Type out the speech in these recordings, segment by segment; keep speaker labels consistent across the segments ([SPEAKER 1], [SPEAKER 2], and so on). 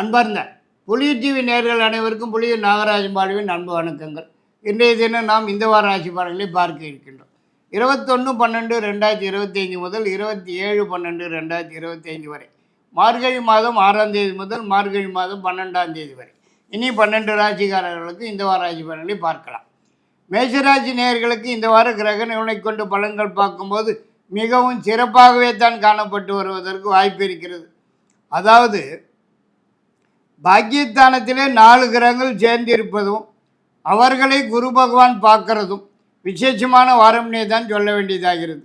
[SPEAKER 1] அன்பார்ந்த புலியூர் நேர்கள் அனைவருக்கும் புலியூர் நாகராஜன் பாலுவின் அன்பு வணக்கங்கள். இன்றைய தினம் நாம் இந்த வார ராசி பலன்களை பார்க்க இருக்கின்றோம். இருபத்தொன்று பன்னெண்டு ரெண்டாயிரத்தி இருபத்தி ஐந்து முதல் இருபத்தி ஏழு பன்னெண்டு ரெண்டாயிரத்தி இருபத்தி ஐந்து வரை. மார்கழி மாதம் ஆறாம் தேதி முதல் மார்கழி மாதம் பன்னெண்டாம் தேதி வரை. இனி பன்னெண்டு ராசிக்காரர்களுக்கு இந்த வார ராசி பலன்களை பார்க்கலாம். மேஷராசி நேயர்களுக்கு இந்த வார கிரக நிலை கொண்டு பலன்கள் பார்க்கும்போது மிகவும் சிறப்பாகவே தான் காணப்பட்டு வருவதற்கு வாய்ப்பு இருக்கிறது. அதாவது பாக்கியஸ்தானத்திலே நாலு கிரகங்கள் சேர்ந்திருப்பதும் அவர்களை குரு பகவான் பார்க்கறதும் விசேஷமான வாரம்னே தான் சொல்ல வேண்டியதாகிறது.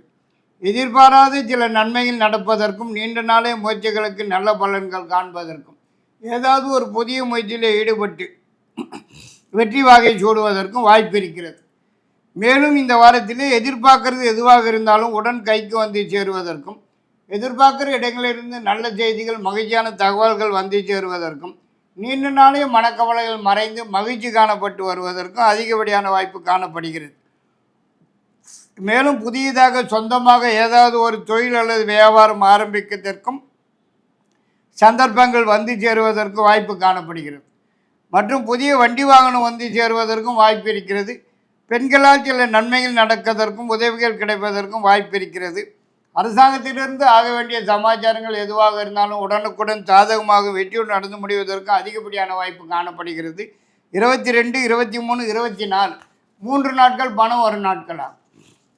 [SPEAKER 1] எதிர்பாராத சில நன்மைகள் நடப்பதற்கும் நீண்ட நாளே முயற்சிகளுக்கு நல்ல பலன்கள் காண்பதற்கும் ஏதாவது ஒரு புதிய முயற்சியில் ஈடுபட்டு வெற்றி வாகை சூடுவதற்கும் வாய்ப்பு இருக்கிறது. மேலும் இந்த வாரத்திலே எதிர்பார்க்கறது எதுவாக இருந்தாலும் உடன் கைக்கு வந்து சேருவதற்கும் எதிர்பார்க்குற இடங்களிலிருந்து நல்ல செய்திகள் மகிழ்ச்சியான தகவல்கள் வந்து சேருவதற்கும் நீண்ட நாளே மனக்கவலைகள் மறைந்து மகிழ்ச்சி காணப்பட்டு வருவதற்கும் அதிகப்படியான வாய்ப்பு காணப்படுகிறது. மேலும் புதியதாக சொந்தமாக ஏதாவது ஒரு தொழில் அல்லது வியாபாரம் ஆரம்பிக்கிறதற்கும் சந்தர்ப்பங்கள் வந்து சேருவதற்கு வாய்ப்பு காணப்படுகிறது. மற்றும் புதிய வண்டி வாகனம் வந்து சேருவதற்கும் வாய்ப்பு இருக்கிறது. பெண்களால் சில நன்மைகள் நடப்பதற்கும் உதவிகள் கிடைப்பதற்கும் வாய்ப்பு இருக்கிறது. அரசாங்கத்திலிருந்து ஆக வேண்டிய சமாச்சாரங்கள் எதுவாக இருந்தாலும் உடனுக்குடன் சாதகமாக வெற்றியுடன் நடந்து முடிவதற்கு அதிகப்படியான வாய்ப்பு காணப்படுகிறது. இருபத்தி ரெண்டு இருபத்தி மூணு இருபத்தி நாலு மூன்று நாட்கள் பணம் ஒரு நாட்களாக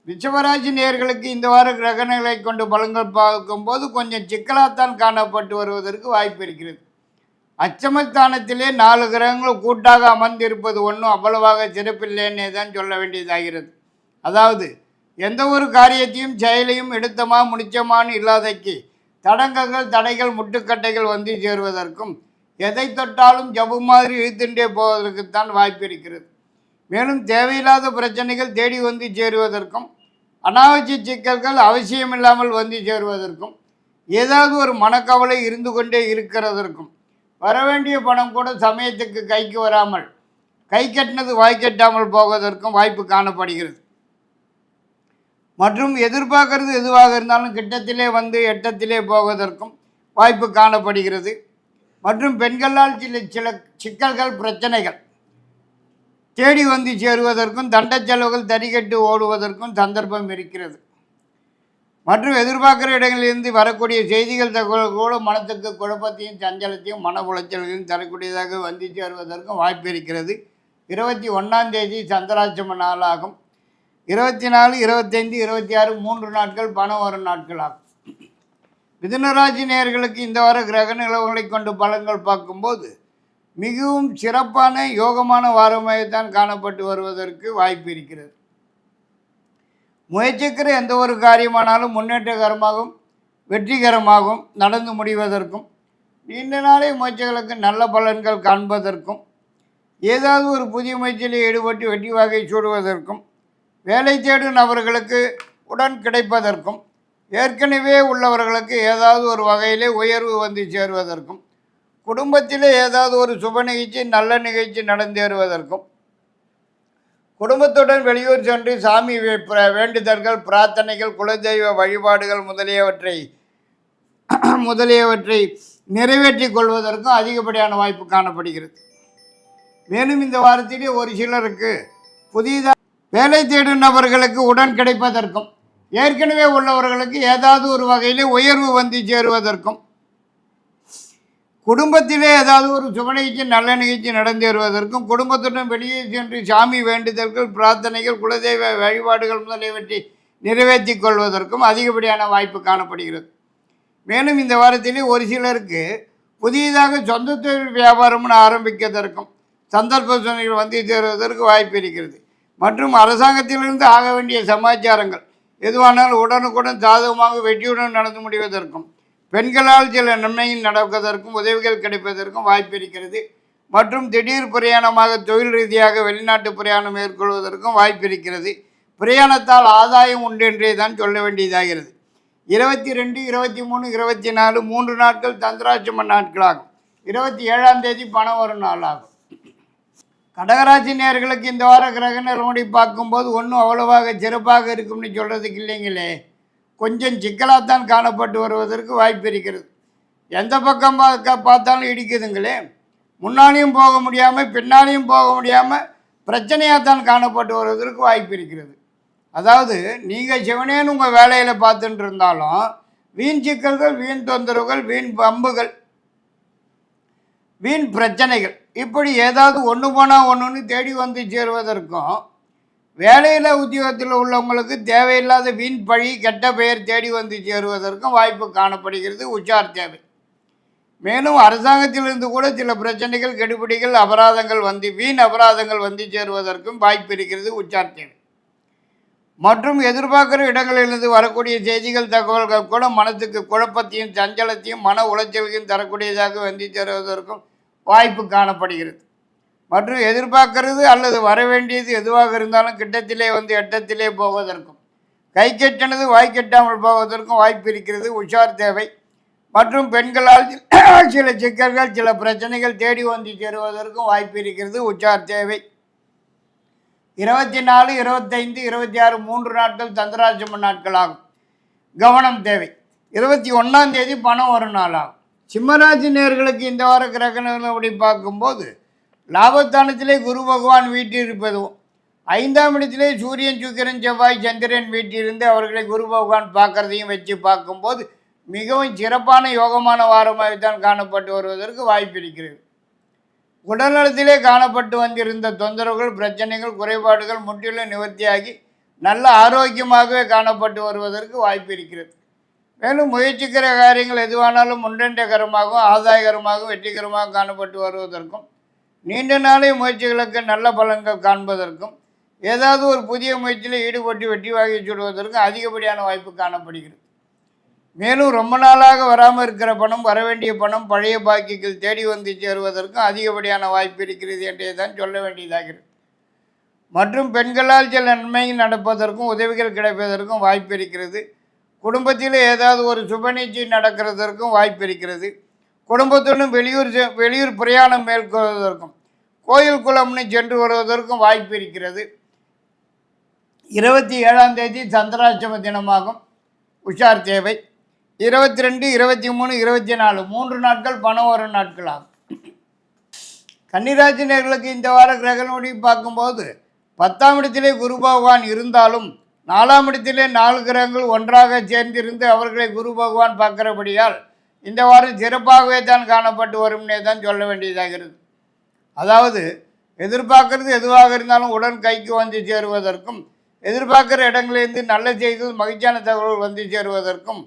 [SPEAKER 1] ரிஷபராசி நேர்களுக்கு இந்த வார கிரகணங்களை கொண்டு பலன்கள் பார்க்கும்போது கொஞ்சம் சிக்கலாகத்தான் காணப்பட்டு வருவதற்கு வாய்ப்பு இருக்கிறது. அச்சமஸ்தானத்திலே நாலு கிரகங்கள் கூட்டாக அமர்ந்திருப்பது ஒன்றும் அவ்வளவாக சிறப்பில்லைன்னே தான் சொல்ல வேண்டியதாகிறது. அதாவது எந்த ஒரு காரியத்தையும் செயலையும் எடுத்தமா முடிச்சமான்னு இல்லாதைக்கு தடங்கங்கள் தடைகள் முட்டுக்கட்டைகள் வந்து சேருவதற்கும் எதை தொட்டாலும் ஜபு மாதிரி இழுத்துட்டே போவதற்குத்தான் வாய்ப்பு இருக்கிறது. மேலும் தேவையில்லாத பிரச்சனைகள் தேடி வந்து சேருவதற்கும் அனாவசிய சிக்கல்கள் அவசியமில்லாமல் வந்து சேருவதற்கும் ஏதாவது ஒரு மனக்கவலை இருந்து கொண்டே இருக்கிறதற்கும் வரவேண்டிய பணம் கூட சமயத்துக்கு கைக்கு வராமல் கை கட்டினது வாய் கட்டாமல் போவதற்கும் வாய்ப்பு காணப்படுகிறது. மற்றும் எதிர்பார்க்கறது எதுவாக இருந்தாலும் கிட்டத்திலே வந்து எட்டத்திலே போவதற்கும் வாய்ப்பு காணப்படுகிறது. மற்றும் பெண்களால் சில சில சிக்கல்கள் பிரச்சனைகள் தேடி வந்து சேருவதற்கும் தண்ட செலவுகள் தறிகட்டு ஓடுவதற்கும் சந்தர்ப்பம் இருக்கிறது. மற்றும் எதிர்பார்க்குற இடங்களிலிருந்து வரக்கூடிய செய்திகள் தகவல் கூட மனத்துக்கு குழப்பத்தையும் சஞ்சலத்தையும் மன உளைச்சல்களையும் தரக்கூடியதாக வந்து சேருவதற்கும் வாய்ப்பு இருக்கிறது. இருபத்தி ஒன்றாம் தேதி சந்திராட்சம நாளாகும். இருபத்தி நாலு இருபத்தைந்து இருபத்தி ஆறு மூன்று நாட்கள் பணம் வரும் நாட்களாகும் மிதுனராசி இந்த வார கிரக நிலவுகளை கொண்டு பலன்கள் பார்க்கும்போது மிகவும் சிறப்பான யோகமான வாரமாகத்தான் காணப்பட்டு வருவதற்கு வாய்ப்பு இருக்கிறது. முயற்சிக்கிற எந்த ஒரு காரியமானாலும் முன்னேற்றகரமாகவும் வெற்றிகரமாகவும் நடந்து முடிவதற்கும் நீண்ட நாளே முயற்சிகளுக்கு நல்ல பலன்கள் காண்பதற்கும் ஏதாவது ஒரு புதிய முயற்சியில் ஈடுபட்டு வெற்றி வகை சூடுவதற்கும் வேலை தேடும் நபர்களுக்கு உடன் கிடைப்பதற்கும் ஏற்கனவே உள்ளவர்களுக்கு ஏதாவது ஒரு வகையிலே உயர்வு வந்து சேருவதற்கும் குடும்பத்திலே ஏதாவது ஒரு சுப நிகழ்ச்சி நல்ல நிகழ்ச்சி நடந்தேறுவதற்கும் குடும்பத்துடன் வெளியூர் சென்று சாமி பிர- வேண்டுதல்கள் பிரார்த்தனைகள் குலதெய்வ வழிபாடுகள் முதலியவற்றை முதலியவற்றை நிறைவேற்றிக் கொள்வதற்கும் அதிகப்படியான வாய்ப்பு காணப்படுகிறது. மேலும் இந்த வாரத்திலே ஒரு சிலருக்கு புதிதாக வேலை தேடும் நபர்களுக்கு உடன் கிடைப்பதற்கும் ஏற்கனவே உள்ளவர்களுக்கு ஏதாவது ஒரு வகையிலே உயர்வு வந்து சேருவதற்கும் குடும்பத்திலே ஏதாவது ஒரு சுப நிகழ்ச்சி நல்ல நிகழ்ச்சி நடந்தேறுவதற்கும் குடும்பத்துடன் வெளியே சென்று சாமி வேண்டுதல்கள் பிரார்த்தனைகள் குலதெய்வ வழிபாடுகள் முதலியவற்றை நிறைவேற்றிக் கொள்வதற்கும் அதிகப்படியான வாய்ப்பு காணப்படுகிறது. மேலும் இந்த வாரத்திலே ஒரு சிலருக்கு புதியதாக சொந்த தொழில் வியாபாரம்னு ஆரம்பிக்கிறதற்கும் சந்தர்ப்ப சூழ்நிலை வந்து சேருவதற்கு வாய்ப்பு இருக்கிறது. மற்றும் அரசாங்கத்திலிருந்து ஆக வேண்டிய சமாச்சாரங்கள். எதுவானாலும் உடனுக்குடன் சாதகமாக வெற்றியுடன் நடந்து முடிவதற்கும் பெண்களால் சில நன்மைகள் நடப்பதற்கும் உதவிகள் கிடைப்பதற்கும் வாய்ப்பு இருக்கிறது. மற்றும் திடீர் பிரயாணமாக தொழில் ரீதியாக வெளிநாட்டு பிரயாணம் மேற்கொள்வதற்கும் வாய்ப்பு இருக்கிறது. பிரயாணத்தால் ஆதாயம் உண்டு என்றே தான் சொல்ல வேண்டியதாகிறது. இருபத்தி ரெண்டு இருபத்தி மூணு இருபத்தி நாலு மூன்று நாட்கள் தந்திராட்சம நாட்களாகும். இருபத்தி ஏழாம் தேதி பணம் வரும் நாளாகும். கடகராசி நேர்களுக்கு இந்த வார கிரக நிலவடி பார்க்கும்போது ஒன்றும் அவ்வளவாக சிறப்பாக இருக்கும்னு சொல்கிறதுக்கு இல்லைங்களே. கொஞ்சம் சிக்கலாகத்தான் காணப்பட்டு வருவதற்கு வாய்ப்பு இருக்கிறது. எந்த பக்கம் பார்க்க பார்த்தாலும் இடிக்குதுங்களே. முன்னாலேயும் போக முடியாமல் பின்னாலேயும் போக முடியாமல் பிரச்சனையாகத்தான் காணப்பட்டு வருவதற்கு வாய்ப்பு இருக்கிறது. அதாவது நீங்கள் சிவனேன்னு உங்கள் வேலையில் பார்த்துட்டு இருந்தாலும் வீண் சிக்கல்கள் வீண் தொந்தரவுகள் வீண் பம்புகள் வீண் பிரச்சனைகள் இப்படி ஏதாவது ஒன்று போனால் ஒன்றுன்னு தேடி வந்து சேருவதற்கும் வேலையில் உத்தியோகத்தில் உள்ளவங்களுக்கு தேவையில்லாத வீண் பழி கெட்ட பெயர் தேடி வந்து சேருவதற்கும் வாய்ப்பு காணப்படுகிறது. உச்சார் தேவை. மேலும் அரசாங்கத்திலிருந்து கூட சில பிரச்சனைகள் கெடுபிடிகள் அபராதங்கள் வந்து வீண் அபராதங்கள் வந்து சேருவதற்கும் வாய்ப்பு இருக்கிறது. உச்சார் தேவை. மற்றும் எதிர்பார்க்குற இடங்களிலிருந்து வரக்கூடிய செய்திகள் தகவல்கள் கூட மனத்துக்கு குழப்பத்தையும் சஞ்சலத்தையும் மன உளைச்சலையும் தரக்கூடியதாக வந்து சேருவதற்கும் வாய்ப்பு காணப்படுகிறது. மற்றும் எதிர்பார்க்கறது அல்லது வர வேண்டியது எதுவாக இருந்தாலும் கிட்டத்திலே வந்து எட்டத்திலே போவதற்கும் கை கெட்டினது வாய் கெட்டாமல் போவதற்கும் வாய்ப்பு இருக்கிறது உஷார் தேவை. மற்றும் பெண்களால் சில சிக்கல்கள் சில பிரச்சனைகள் தேடி வந்து சேருவதற்கும் வாய்ப்பு இருக்கிறது உச்சார் தேவை. இருபத்தி நாலு இருபத்தைந்து இருபத்தி ஆறு மூன்று நாட்கள் தந்திராசிரம நாட்கள் ஆகும் கவனம் தேவை. இருபத்தி ஒன்றாம் தேதி பணம் ஒரு நாள் ஆகும் சிம்மராசி நேர்களுக்கு இந்த வார கிரகணங்கள் அப்படி பார்க்கும்போது லாபத்தானத்திலே குரு பகவான் வீட்டிருப்பதும் ஐந்தாம் இடத்திலே சூரியன் சுக்கிரன் செவ்வாய் சந்திரன் வீட்டிலிருந்து அவர்களை குரு பகவான் பார்க்கறதையும் வச்சு பார்க்கும்போது மிகவும் சிறப்பான யோகமான வாரமாகத்தான் காணப்பட்டு வருவதற்கு வாய்ப்பு இருக்கிறது. உடல்நலத்திலே காணப்பட்டு வந்திருந்த தொந்தரவுகள் பிரச்சனைகள் குறைபாடுகள் முற்றிலும் நிவர்த்தியாகி நல்ல ஆரோக்கியமாகவே காணப்பட்டு வருவதற்கு வாய்ப்பு இருக்கிறது. மேலும் முயற்சிக்கிற காரியங்கள் எதுவானாலும் முன்னேற்றகரமாகவும் ஆதாயகரமாகவும் வெற்றிகரமாக காணப்பட்டு வருவதற்கும் நீண்ட நாளே முயற்சிகளுக்கு நல்ல பலன்கள் காண்பதற்கும் ஏதாவது ஒரு புதிய முயற்சியில் ஈடுபட்டு வெற்றி வாங்கி சுடுவதற்கும் அதிகப்படியான வாய்ப்பு காணப்படுகிறது. மேலும் ரொம்ப நாளாக வராமல் இருக்கிற பணம் வரவேண்டிய பணம் பழைய பாக்கிகள் தேடி வந்து சேருவதற்கும் அதிகப்படியான வாய்ப்பு இருக்கிறது என்றே தான் சொல்ல வேண்டியதாகிறது. மற்றும் பெண்களால் சில நன்மைகள் நடப்பதற்கும் உதவிகள் கிடைப்பதற்கும் வாய்ப்பு இருக்கிறது. குடும்பத்தில் ஏதாவது ஒரு சுப நிச்சயம் நடக்கிறதற்கும் வாய்ப்பு இருக்கிறது. குடும்பத்துடன் வெளியூர் செ- வெளியூர் பிரயாணம் மேற்கொள்வதற்கும் கோயில் குளம்னு சென்று வருவதற்கும் வாய்ப்பு இருக்கிறது. இருபத்தி ஏழாம் தேதி சந்திராட்சம தினமாகும். உஷார் தேவை. இருபத்தி ரெண்டு இருபத்தி மூணு இருபத்தி நாலு மூன்று நாட்கள் பணம் வரும் நாட்கள் ஆகும் இந்த வார கிரகணப்படி பார்க்கும்போது பத்தாம் இடத்திலே குரு பகவான் இருந்தாலும் நாலாம் இடத்திலே நாலு கிரகங்கள் ஒன்றாக சேர்ந்திருந்து அவர்களை குரு பகவான் பார்க்கிறபடியால் இந்த வாரம் சிறப்பாகவே தான் காணப்பட்டு வரும்னே தான் சொல்ல வேண்டியதாகிறது அதாவது எதிர்பார்க்கறது எதுவாக இருந்தாலும் உடன் கைக்கு வந்து சேருவதற்கும் எதிர்பார்க்குற இடங்களிலிருந்து நல்ல செய்திகள் மகிழ்ச்சியான தகவல்கள் வந்து சேருவதற்கும்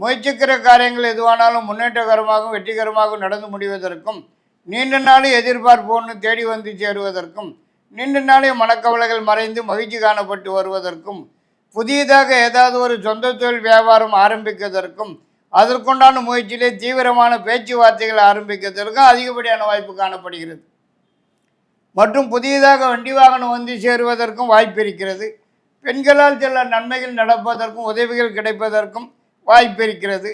[SPEAKER 1] முயற்சிக்கிற காரியங்கள் எதுவானாலும் முன்னேற்றகரமாகவும் வெற்றிகரமாகவும் நடந்து முடிவதற்கும் நீண்ட நாள் எதிர்பார்ப்போன்னு தேடி வந்து சேருவதற்கும் நீண்ட நாளே மனக்கவலைகள் மறைந்து மகிழ்ச்சி காணப்பட்டு வருவதற்கும் புதியதாக ஏதாவது ஒரு சொந்த தொழில் வியாபாரம் ஆரம்பிக்கிறதற்கும் அதற்குண்டான முயற்சியிலே தீவிரமான பேச்சுவார்த்தைகள் ஆரம்பிக்கிறதற்கும் அதிகப்படியான வாய்ப்பு காணப்படுகிறது. மற்றும் புதியதாக வண்டி வாகனம் வந்து சேருவதற்கும் வாய்ப்பு இருக்கிறது. பெண்களால் சில நன்மைகள் நடப்பதற்கும் உதவிகள் கிடைப்பதற்கும் வாய்ப்பு இருக்கிறது.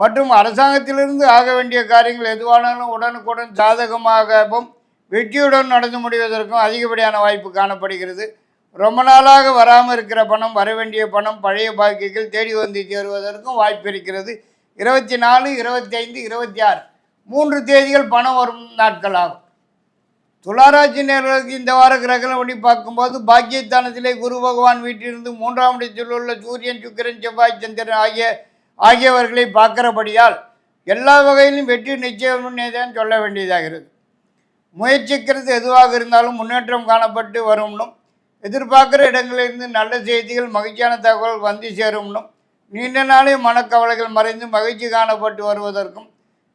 [SPEAKER 1] மற்றும் அரசாங்கத்திலிருந்து ஆக வேண்டிய காரியங்கள் எதுவானாலும் உடனுக்குடன் சாதகமாகவும் வெற்றியுடன் நடந்து முடிவதற்கும் அதிகப்படியான வாய்ப்பு காணப்படுகிறது. ரொம்ப நாளாக வராமல் இருக்கிற பணம் வர வேண்டிய பணம் பழைய பாக்கிகள் தேடி வந்து சேருவதற்கும் வாய்ப்பு இருக்கிறது. இருபத்தி நாலு இருபத்தி ஐந்து இருபத்தி ஆறு. மூன்று தேதிகள் பணம் வரும் நாட்கள் ஆகும். துளாராட்சி நேர்களுக்கு இந்த வார கிரகணம் பண்ணி பார்க்கும்போது பாக்கியஸ்தானத்திலே குரு பகவான் வீட்டிலிருந்து மூன்றாம் இடத்தில் உள்ள சூரியன் சுக்கிரன் செவ்வாய் சந்திரன் ஆகிய ஆகியவர்களை பார்க்கிறபடியால் எல்லா வகையிலும் வெற்றி நிச்சயம் தான் சொல்ல வேண்டியதாகிறது. முயற்சிக்கிறது எதுவாக இருந்தாலும் முன்னேற்றம் காணப்பட்டு வரும்னும் எதிர்பார்க்குற இடங்களிலிருந்து நல்ல செய்திகள் மகிழ்ச்சியான தகவல் வந்து சேரும்னும் நீண்ட நாளே மனக்கவலைகள் மறைந்து மகிழ்ச்சி காணப்பட்டு வருவதற்கும்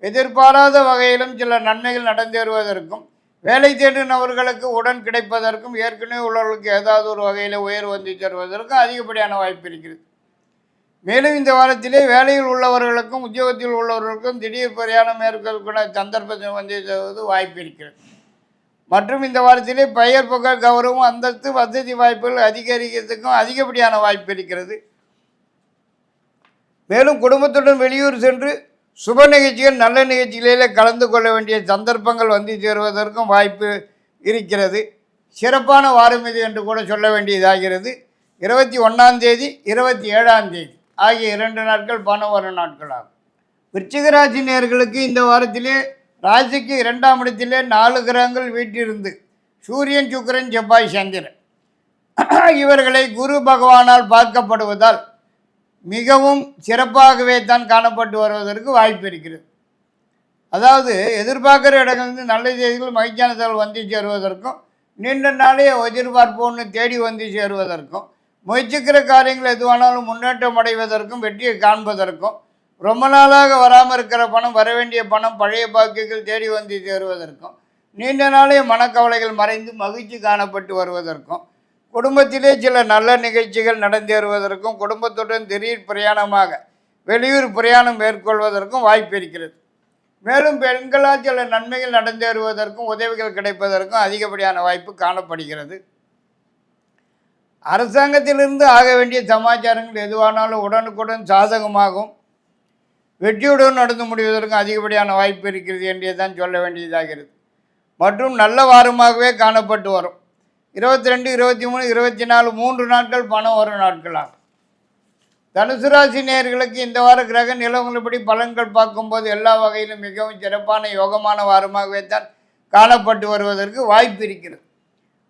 [SPEAKER 1] எதிர்பாராத வகையிலும் சில நன்மைகள் நடந்தேறுவதற்கும் வேலை தேடினவர்களுக்கு உடன் கிடைப்பதற்கும் ஏற்கனவே உள்ளவர்களுக்கு ஏதாவது ஒரு வகையில் உயர் வந்து சேருவதற்கும் அதிகப்படியான வாய்ப்பு இருக்கிறது. மேலும் இந்த வாரத்திலே வேலையில் உள்ளவர்களுக்கும் உத்தியோகத்தில் உள்ளவர்களுக்கும் திடீர் பிரயாணம் மேற்கொள்ளக்கூடிய சந்தர்ப்பத்தில் வந்து சேருவது வாய்ப்பு இருக்கிறது. மற்றும் இந்த வாரத்திலே பெயர் புகழ் கௌரவம் அந்தஸ்து வசதி வாய்ப்புகள் அதிகரிக்கிறதுக்கும் அதிகப்படியான வாய்ப்பு இருக்கிறது. மேலும் குடும்பத்துடன் வெளியூர் சென்று சுப நிகழ்ச்சிகள் நல்ல நிகழ்ச்சிகளிலே கலந்து கொள்ள வேண்டிய சந்தர்ப்பங்கள் வந்து சேருவதற்கும் வாய்ப்பு இருக்கிறது. சிறப்பான வாரம் இது என்று கூட சொல்ல வேண்டியதாகிறது. இருபத்தி ஒன்றாம் தேதி இருபத்தி ஏழாம் தேதி ஆகிய இரண்டு நாட்கள் பணம் வரும் நாட்களாகும். விருச்சிகராசி நேர்களுக்கு இந்த வாரத்திலே ராசிக்கு இரண்டாம் இடத்திலே நாலு கிரகங்கள் வீட்டிருந்து சூரியன் சுக்கிரன் செவ்வாய் சந்திரன். இவர்களை குரு பகவானால் பார்க்கப்படுவதால் மிகவும் சிறப்பாகவே தான் காணப்பட்டு வருவதற்கு வாய்ப்பு இருக்கிறது. அதாவது எதிர்பார்க்குற இடங்கள்ந்து நல்ல செய்திகள் மகிழ்ச்சியான தகவல் வந்து சேருவதற்கும் நீண்ட நாளே எதிர்பார்ப்போன்னு தேடி வந்து சேருவதற்கும் முயற்சிக்கிற காரியங்கள் எதுவானாலும் முன்னேற்றம் அடைவதற்கும் வெற்றியை காண்பதற்கும் ரொம்ப நாளாக வராமல் இருக்கிற பணம் வர வேண்டிய பணம் பழைய பாக்கியங்கள் தேடி வந்து சேருவதற்கும் நீண்ட நாளே மனக்கவலைகள் மறைந்து மகிழ்ச்சி காணப்பட்டு வருவதற்கும் குடும்பத்திலே சில நல்ல நிகழ்ச்சிகள் நடந்தேறுவதற்கும் குடும்பத்துடன் திடீர் பிரயாணமாக வெளியூர் பிரயாணம் மேற்கொள்வதற்கும் வாய்ப்பு இருக்கிறது. மேலும் பெண்களால் சில நன்மைகள் நடந்தேறுவதற்கும் உதவிகள் கிடைப்பதற்கும் அதிகப்படியான வாய்ப்பு காணப்படுகிறது. அரசாங்கத்திலிருந்து ஆக வேண்டிய சமாச்சாரங்கள் எதுவானாலும் உடனுக்குடன் சாதகமாகும். வெற்றியுடன் நடந்து முடிவதற்கும் அதிகப்படியான வாய்ப்பு இருக்கிறது என்றேதான் சொல்ல வேண்டியதாகிறது. மற்றும் நல்ல வாரமாகவே காணப்பட்டு வரும். இருபத்தி ரெண்டு இருபத்தி மூணு இருபத்தி நாலு மூன்று நாட்கள் பணம் வரும் நாட்களாகும். தனுசு ராசி நேர்களுக்கு இந்த வார கிரக நிலவரப்படி பலன்கள் பார்க்கும்போது எல்லா வகையிலும் மிகவும் சிறப்பான யோகமான வாரமாகவே தான் காணப்பட்டு வருவதற்கு வாய்ப்பு இருக்கிறது.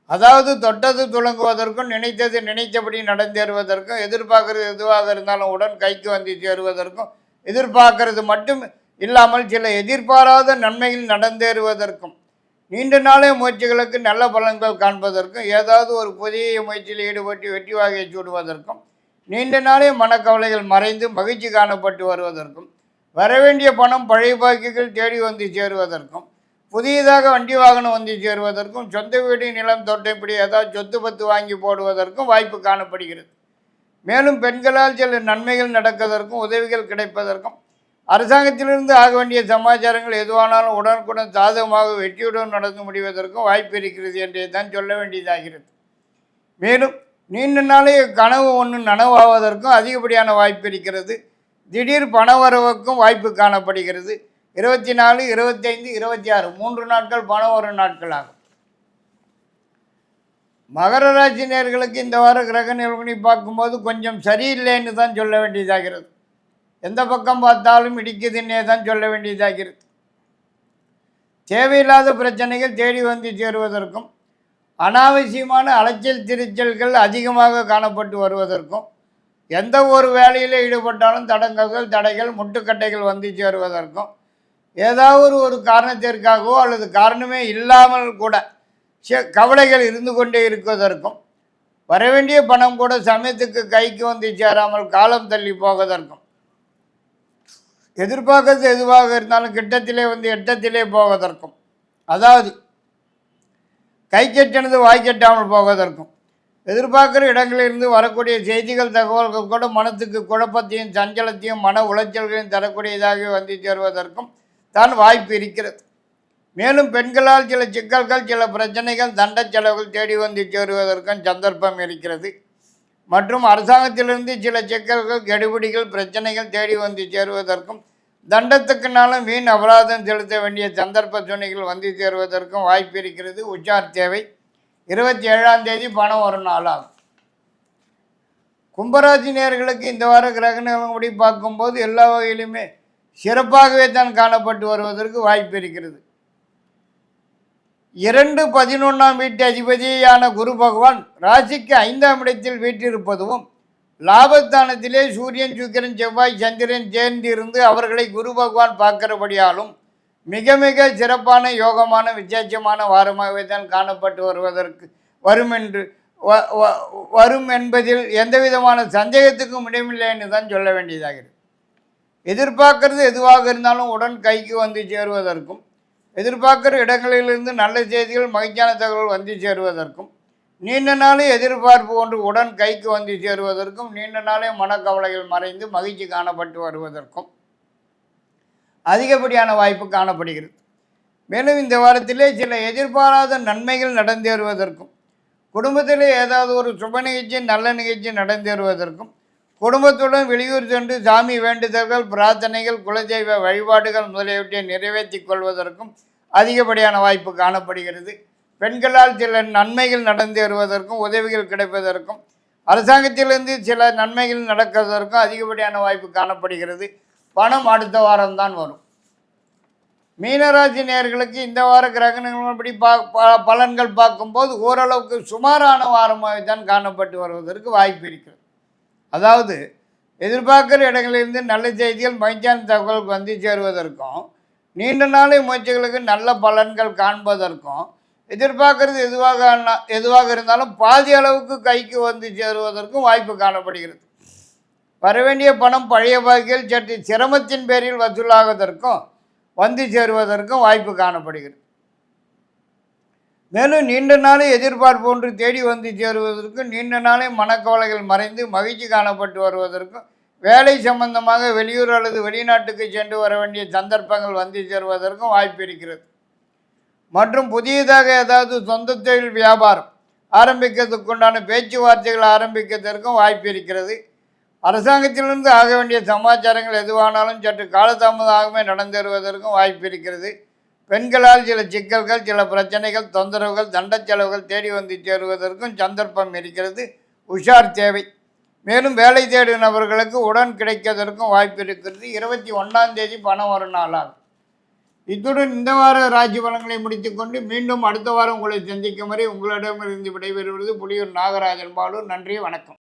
[SPEAKER 1] அதாவது தொட்டது துளங்குவதற்கும் நினைத்தது நினைத்தபடி நடந்தேறுவதற்கும் எதிர்பார்க்கறது எதுவாக இருந்தாலும் உடன் கைக்கு வந்து சேருவதற்கும் எதிர்பார்க்கறது மட்டும் இல்லாமல் சில எதிர்பாராத நன்மைகள் நடந்தேறுவதற்கும் நீண்ட நாளே முயற்சிகளுக்கு நல்ல பலன்கள் காண்பதற்கும் ஏதாவது ஒரு புதிய முயற்சியில் ஈடுபட்டு வெற்றி வாகையை சூடுவதற்கும் நீண்ட நாளே மனக்கவலைகள் மறைந்து மகிழ்ச்சி காணப்பட்டு வருவதற்கும் வரவேண்டிய பணம் பழைய பாக்கிகள் தேடி வந்து சேருவதற்கும் புதியதாக வண்டி வாகனம் வந்து சேருவதற்கும் சொந்த வீடு நிலம் தொட்டைப்படி ஏதாவது சொத்து பத்து வாங்கி போடுவதற்கும் வாய்ப்பு காணப்படுகிறது. மேலும் பெண்களால் சில நன்மைகள் நடப்பதற்கும் உதவிகள் கிடைப்பதற்கும் அரசாங்கத்திலிருந்து ஆக வேண்டிய சமாச்சாரங்கள் எதுவானாலும் உடனுக்குடன் சாதகமாக வெற்றியுடன் நடந்து முடிவதற்கும் வாய்ப்பு இருக்கிறது என்றே தான் சொல்ல வேண்டியதாகிறது. மேலும் நீண்ட நாளே கனவு ஒன்று நனவாவதற்கும் அதிகப்படியான வாய்ப்பு இருக்கிறது. திடீர் பண வரவுக்கும் வாய்ப்பு காணப்படுகிறது. இருபத்தி நாலு இருபத்தைந்து இருபத்தி ஆறு மூன்று நாட்கள் பணம் வரும் நாட்கள் ஆகும் மகர ராசி நேர்களுக்கு இந்த வார கிரக நிலவணி பார்க்கும்போது கொஞ்சம் சரியில்லைன்னு தான் சொல்ல வேண்டியதாகிறது. எந்த பக்கம் பார்த்தாலும் இடிக்குதுன்னே தான் சொல்ல வேண்டியதாகிறது. தேவையில்லாத பிரச்சனைகள் தேடி வந்து சேருவதற்கும் அனாவசியமான அலைச்சல் திருச்சல்கள் அதிகமாக காணப்பட்டு வருவதற்கும் எந்த ஒரு வேலையில் ஈடுபட்டாலும் தடங்கல்கள் தடைகள் முட்டுக்கட்டைகள் வந்து சேருவதற்கும் ஏதாவது ஒரு காரணத்திற்காகவோ அல்லது காரணமே இல்லாமல் கூட கவலைகள் இருந்து கொண்டே இருக்குவதற்கும் வரவேண்டிய பணம் கூட சமயத்துக்கு கைக்கு வந்து சேராமல் காலம் தள்ளி போவதற்கும். எதிர்பார்க்கறது எதுவாக இருந்தாலும் கிட்டத்திலே வந்து எட்டத்திலே போவதற்கும். அதாவது கை கெட்டினது வாய் கெட்டாமல் போவதற்கும். எதிர்பார்க்குற இடங்களிலிருந்து வரக்கூடிய செய்திகள் தகவல்கள் கூட மனத்துக்கு குழப்பத்தையும் சஞ்சலத்தையும் மன உளைச்சல்களையும் தரக்கூடியதாகவே வந்து சேருவதற்கும் தான் வாய்ப்பு இருக்கிறது. மேலும் பெண்களால் சில சிக்கல்கள் சில பிரச்சனைகள் தண்ட செலவுகள் தேடி வந்து சேருவதற்கும் சந்தர்ப்பம் இருக்கிறது. மற்றும் அரசாங்கத்திலிருந்து சில சிக்கல்கள் கெடுபிடிகள் பிரச்சனைகள் தேடி வந்து சேருவதற்கும் தண்டத்துக்குனாலும் வீண் அபராதம் செலுத்த வேண்டிய சந்தர்ப்ப சூழ்நிலைகள் வந்து சேருவதற்கும் வாய்ப்பு இருக்கிறது. உச்சார் தேவை. இருபத்தி ஏழாம் தேதி பணம் ஒரு நாளாகும். கும்பராசி நேர்களுக்கு இந்த வார கிரகணங்களும் முடி பார்க்கும்போது எல்லா வகையிலுமே சிறப்பாகவே தான் காணப்பட்டு வருவதற்கு வாய்ப்பு இருக்கிறது. இரண்டு பதினொன்றாம் வீட்டு அதிபதியான குரு பகவான் ராசிக்கு ஐந்தாம் இடத்தில் வீட்டிருப்பதும் லாபஸ்தானத்திலே சூரியன் சுக்கிரன் செவ்வாய் சந்திரன் சேர்ந்து இருந்து அவர்களை குரு பகவான் பார்க்கிறபடியாலும் மிக மிக சிறப்பான யோகமான விசேஷமான வாரமாகவே தான் காணப்பட்டு வருவதற்கு வரும் என்று வ- வ- வரும் என்பதில் எந்த விதமான சந்தேகத்துக்கும் இடமில்லை என்று தான் சொல்ல வேண்டியதாகிறது. எதிர்பார்க்கறது எதுவாக இருந்தாலும் உடன் கைக்கு வந்து சேருவதற்கும் எதிர்பார்க்குற இடங்களிலிருந்து நல்ல செய்திகள் மகிழ்ச்சியான தகவல் வந்து சேருவதற்கும் நீண்ட நாளே எதிர்பார்ப்பு ஒன்று உடன் கைக்கு வந்து சேருவதற்கும் நீண்ட நாளே மனக்கவலைகள் மறைந்து மகிழ்ச்சி காணப்பட்டு வருவதற்கும் அதிகப்படியான வாய்ப்பு காணப்படுகிறது. மேலும் இந்த வாரத்திலே சில எதிர்பாராத நன்மைகள் நடந்தேறுவதற்கும் குடும்பத்திலே ஏதாவது ஒரு சுப நிகழ்ச்சி நல்ல நிகழ்ச்சி நடந்தேறுவதற்கும் குடும்பத்துடன் வெளியூர் சென்று சாமி வேண்டுதல்கள் பிரார்த்தனைகள் குலதெய்வ வழிபாடுகள் முதலியவற்றை நிறைவேற்றி கொள்வதற்கும் அதிகப்படியான வாய்ப்பு காணப்படுகிறது. பெண்களால் சில நன்மைகள் நடந்து வருவதற்கும் உதவிகள் கிடைப்பதற்கும் அரசாங்கத்திலிருந்து சில நன்மைகள் நடக்கிறதற்கும் அதிகப்படியான வாய்ப்பு காணப்படுகிறது. பணம் அடுத்த வாரம் தான் வரும். மீனராசி நேயர்களுக்கு இந்த வார கிரகணங்கள்படி பா ப- பலன்கள் பார்க்கும்போது ஓரளவுக்கு சுமாரான வாரமாக தான் காணப்பட்டு வருவதற்கு வாய்ப்பு இருக்கிறது. அதாவது எதிர்பார்க்குற இடங்களிலிருந்து நல்ல செய்திகள் மகிழ்ச்சியான தகவல் வந்து சேருவதற்கும் நீண்ட நாளை முயற்சிகளுக்கு நல்ல பலன்கள் காண்பதற்கும் எதிர்பார்க்கறது எதுவாக எதுவாக இருந்தாலும் பாதி அளவுக்கு கைக்கு வந்து சேருவதற்கும் வாய்ப்பு காணப்படுகிறது. வரவேண்டிய பணம் பழைய வகையில் சற்று சிரமத்தின் பேரில் வசூலாவதற்கும் வந்து சேருவதற்கும் வாய்ப்பு காணப்படுகிறது. மேலும் நீண்ட நாளே எதிர்பார்ப்பு ஒன்று தேடி வந்து சேருவதற்கும் நீண்ட நாளே மனக்கவலைகள் மறைந்து மகிழ்ச்சி காணப்பட்டு வருவதற்கும் வேலை சம்பந்தமாக வெளியூர் அல்லது வெளிநாட்டுக்கு சென்று வர வேண்டிய சந்தர்ப்பங்கள் வந்து சேருவதற்கும் வாய்ப்பு இருக்கிறது. மற்றும் புதியதாக ஏதாவது சொந்த தொழில் வியாபாரம் ஆரம்பிக்கிறதுக்குண்டான பேச்சுவார்த்தைகள் ஆரம்பிக்கிறதற்கும் வாய்ப்பு இருக்கிறது. அரசாங்கத்திலிருந்து ஆக வேண்டிய சமாச்சாரங்கள் எதுவானாலும் சற்று காலதாமதமாகவே நடந்தேறுவதற்கும் வாய்ப்பு இருக்கிறது. பெண்களால் சில சிக்கல்கள் சில பிரச்சனைகள் தொந்தரவுகள் தண்ட செலவுகள் தேடி வந்து சேருவதற்கும் சந்தர்ப்பம் இருக்கிறது. உஷார் தேவை. மேலும் வேலை தேடும் நபர்களுக்கு உடன் கிடைக்கிறதற்கும் வாய்ப்பு இருக்கிறது. இருபத்தி ஒன்றாம் தேதி பணம் வரும் நாளாகும் இத்துடன் இந்த வார ராஜ்ய பலன்களை முடித்துக்கொண்டு மீண்டும் அடுத்த வாரம் உங்களை சந்திக்கும் வரை உங்களிடமிருந்து விடைபெறுவது புலியூர் நாகராஜன் பாலு நன்றி வணக்கம்.